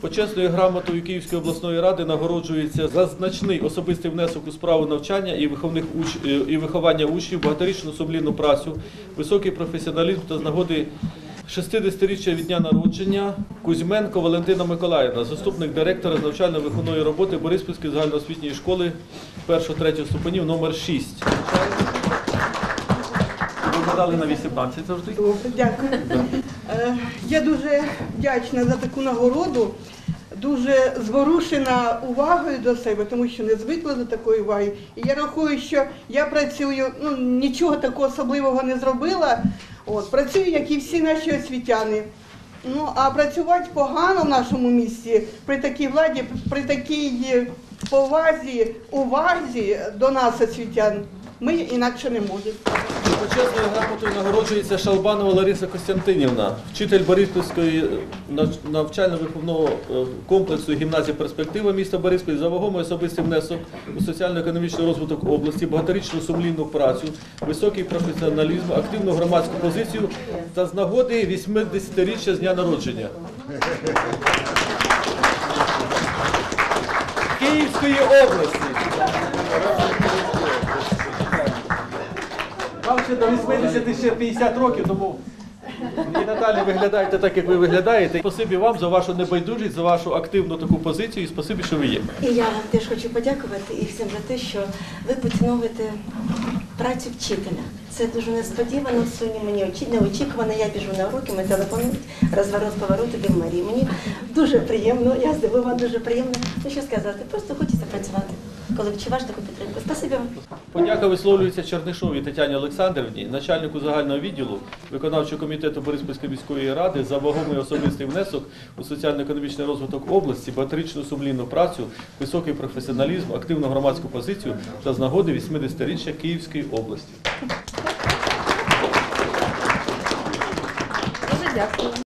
Почесною грамотою Київської обласної ради нагороджується за значний особистий внесок у справу навчання і, виховних уч... е, і виховання учнів, багаторічну сумлінну працю, високий професіоналізм та з нагоди 60-річчя від дня народження Кузьменко Валентина Миколаївна, заступник директора з навчально-виховної роботи Бориспільської загальноосвітньої школи 1-3 ступенів номер 6. Ви гадали на 18 завжди? Добре, дякую. Е, Я дуже вдячна за таку нагороду, дуже зворушена увагою до себе, тому що не звикла до такої уваги. І я рахую, що я працюю, ну нічого такого особливого не зробила. От, працюю, як і всі наші освітяни. Ну, а працювати погано в нашому місті при такій владі, при такій повазі, увазі до нас, освітян, ми інакше не можемо. Почесною грамотою нагороджується Шалбанова Лариса Костянтинівна, вчитель Бориспільської нав- навчально-виховного е, комплексу гімназії перспектива міста Бориспіль за вагомий особистий внесок у соціально-економічний розвиток області, багаторічну сумлінну працю, високий професіоналізм, активну громадську позицію та з нагоди 80-річчя з дня народження. Київської області. Вам ще до 80 ще 50 років, тому і надалі виглядаєте так, як ви виглядаєте. Спасибі вам за вашу небайдужість, за вашу активну таку позицію і спасибі, що ви є. І я вам теж хочу подякувати і всім за те, що ви поціновуєте працю вчителя. Це дуже несподівано, сьогодні мені очі- неочікувано. Я біжу на уроки, ми телефонують, розворот, поворот, іди в Марії. Мені дуже приємно, я здивована, дуже приємно. Ну що сказати, просто хочеться працювати, коли відчуваєш таку підтримку. Спасибі вам. Подяка висловлюється Чернишовій Тетяні Олександрівні, начальнику загального відділу виконавчого комітету Бориспільської міської ради за вагомий особистий внесок у соціально-економічний розвиток області, багаторічну сумлінну працю, високий професіоналізм, активну громадську позицію та з нагоди 80-річчя Київської області. Дякую.